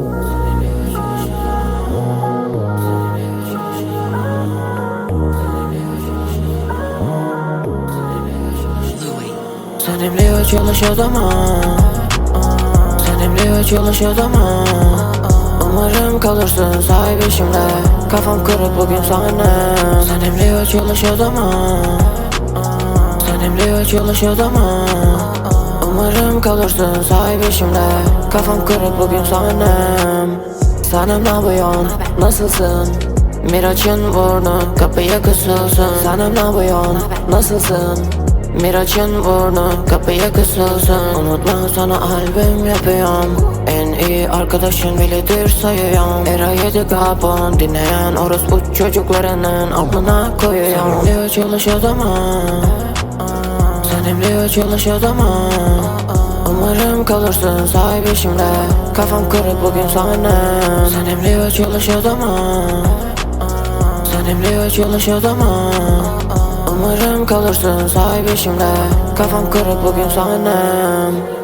Seninle hiç yaşadamam Seninle hiç yaşadamam Umarım kalırsın sahibi şimdi Kafam kırık bugün sahnem Seninle hiç yaşadamam Seninle hiç yaşadamam Umarım kalırsın sahibi şimdi Kafam kırık bugün sahnem. Sanem ne yapıyorsun? Nasılsın? Miraç'ın burnu kapıya kısılsın. Sanem ne yapıyorsun? Nasılsın? Miraç'ın burnu kapıya kısılsın. Unutma sana albüm yapıyorum. En iyi arkadaşın biledir sayıyorum. Era 7 kapon dinleyen orospu çocuklarının aklına koyuyorum. Seninle hiç yaşadamam Seninle hiç yaşadamam Umarım kalırsın sahibi şimdi Kafam kırık bugün sahnem Seninle hiç yaşadamam Seninle hiç yaşadamam Umarım kalırsın sahibi şimdi Kafam kırık bugün sahnem